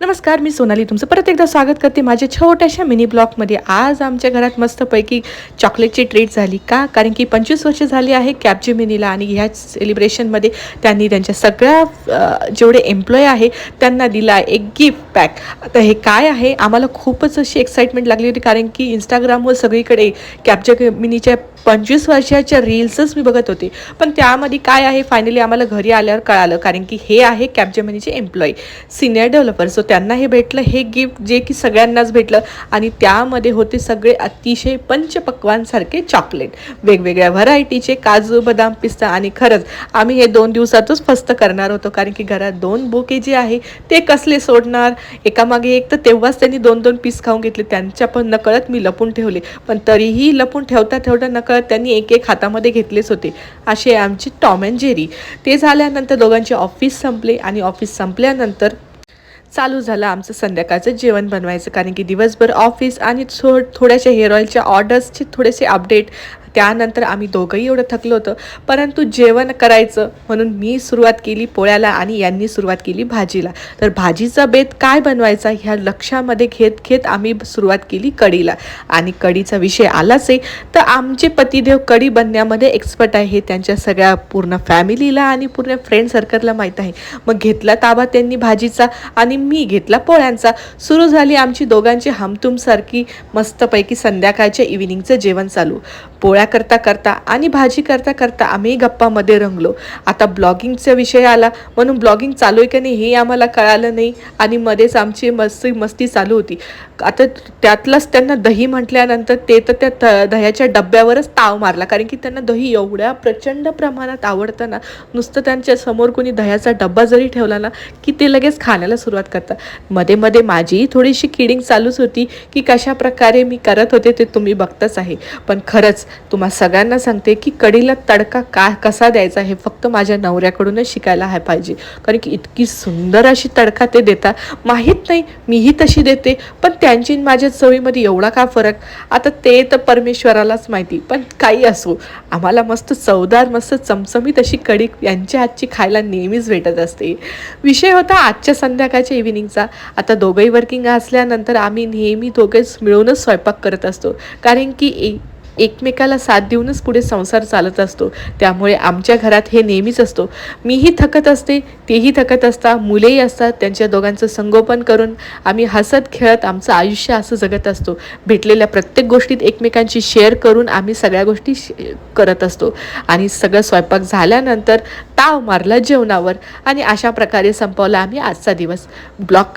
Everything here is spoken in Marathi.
नमस्कार मी सोनाली. तुमचं परत एकदा स्वागत करते माझ्या छोट्याशा मिनी ब्लॉकमध्ये आज आमच्या घरात मस्तपैकी चॉकलेटची ट्रीट झाली का? कारण की पंचवीस वर्ष झाली आहे कॅबजी मिनीला आणि ह्या सेलिब्रेशनमध्ये त्यांनी त्यांच्या सगळ्या जेवढे एम्प्लॉय आहे त्यांना दिला एक गिफ्ट पॅक आता हे काय आहे? आम्हाला खूपच अशी एक्साइटमेंट लागली होती कारण की इंस्टाग्रामवर सगळीकडे कॅबच्या मिनीच्या पंचवीस वर्षाच्या रील्सच मी बघत होते. पण त्यामध्ये काय आहे? फायनली आम्हाला घरी आल्यावर कळालं. कारण की हे आहे कॅबजेमिनीचे एम्प्लॉई सिनियर डेव्हलपर सो त्यांना हे भेटलं. हे गिफ्ट जे की सगळ्यांनाच भेटलं. आणि त्यामध्ये होते सगळे अतिशय पंचपक्वानसारखे चॉकलेट वेगवेगळ्या व्हरायटीचे काजू बदाम पिस्ता आणि खरंच आम्ही हे दोन दिवसातच फस्त करणार होतो. कारण की घरात दोन बुके जे आहे ते कसले सोडणार? एकामागे एक तर तेव्हाच त्यांनी दोन दोन पीस खाऊन घेतले. त्यांच्या पण नकळत मी लपून ठेवले. पण तरीही लपून ठेवता ठेवता नकळत त्यांनी एक एक हातामध्ये घेतलेच होते. असे आमचे टॉम अँड जेरी. ते झाल्यानंतर दोघांचे ऑफिस संपले आणि ऑफिस संपल्यानंतर चालू झालं आमचं संध्याकाळचं जेवण बनवायचं. कारण की दिवसभर ऑफिस आणि थो थोड्याशा हेअर ऑइलच्या ऑर्डर्सचे थोडेसे अपडेट त्यानंतर आम्ही दोघंही एवढं थकलो होतं. परंतु जेवण करायचं म्हणून मी सुरुवात केली पोळ्याला आणि यांनी सुरुवात केली भाजीला. तर भाजीचा बेत काय बनवायचा ह्या लक्षामध्ये घेत घेत आम्ही सुरुवात केली कढीला. आणि कढीचा विषय आलाच आहे तर आमचे पतिदेव कढी बनण्यामध्ये एक्सपर्ट आहे. त्यांच्या सगळ्या पूर्ण फॅमिलीला आणि पूर्ण फ्रेंड सर्कलला माहीत आहे. मग घेतला ताबा त्यांनी भाजीचा आणि मी घेतला पोळ्यांचा. सुरू झाली आमची दोघांची हमतुमसारखी मस्तपैकी संध्याकाळच्या इव्हिनिंगचं जेवण चालू. पोळ्या करता करता आणि भाजी करता करता आम्ही गप्पामध्ये रंगलो. आता ब्लॉगिंगचा विषय आला. म्हणून ब्लॉगिंग चालू आहे का नाही हे आम्हाला कळालं नाही आणि मध्येच आमची मस्ती मस्ती चालू होती. आता त्यातलंच त्यांना दही म्हटल्यानंतर ते तर त्या द- दह्याच्या डब्यावरच ताव मारला. कारण की त्यांना दही एवढ्या प्रचंड प्रमाणात आवडतं ना नुसतं त्यांच्यासमोर कोणी दह्याचा डब्बा जरी ठेवला ना की ते लगेच खाण्याला सुरुवात करतात. मध्ये मध्ये माझीही थोडीशी किडिंग चालूच होती की कशा प्रकारे मी करत होते ते तुम्ही बघतच आहे. पण खरंच तुम्हा सगळ्यांना सांगते की कढीला तडका का कसा द्यायचा हे फक्त माझ्या नवऱ्याकडूनच शिकायला आहे पाहिजे. कारण की इतकी सुंदर अशी तडका ते देतात. माहीत नाही मीही तशी देते पण त्यांची माझ्या चवीमध्ये एवढा का फरक? आता ते तर परमेश्वरालाच माहिती पण काही असो. आम्हाला मस्त चवदार मस्त चमचमीत अशी कढी यांच्या हातची खायला नेहमीच भेटत असते. विषय होता आजच्या संध्याकाळच्या इव्हिनिंगचा आता दोघंही वर्किंग असल्यानंतर आम्ही नेहमी दोघेच मिळूनच स्वयंपाक करत असतो. कारण की ए एकमेकाला साथ देऊनच पुढे संसार चालत असतो. त्यामुळे आमच्या घरात हे नेहमीच असतो. मीही थकत असते तेही थकत असतात मुलेही असतात त्यांच्या दोघांचं संगोपन करून आम्ही हसत खेळत आमचं आयुष्य असं जगत असतो. भेटलेल्या प्रत्येक गोष्टीत एकमेकांशी शेअर करून आम्ही सगळ्या गोष्टी शे- करत असतो. आणि सगळं स्वयंपाक झाल्यानंतर ताव मारला जेवणावर आणि अशा प्रकारे संपवला आम्ही आजचा दिवस. ब्लॉक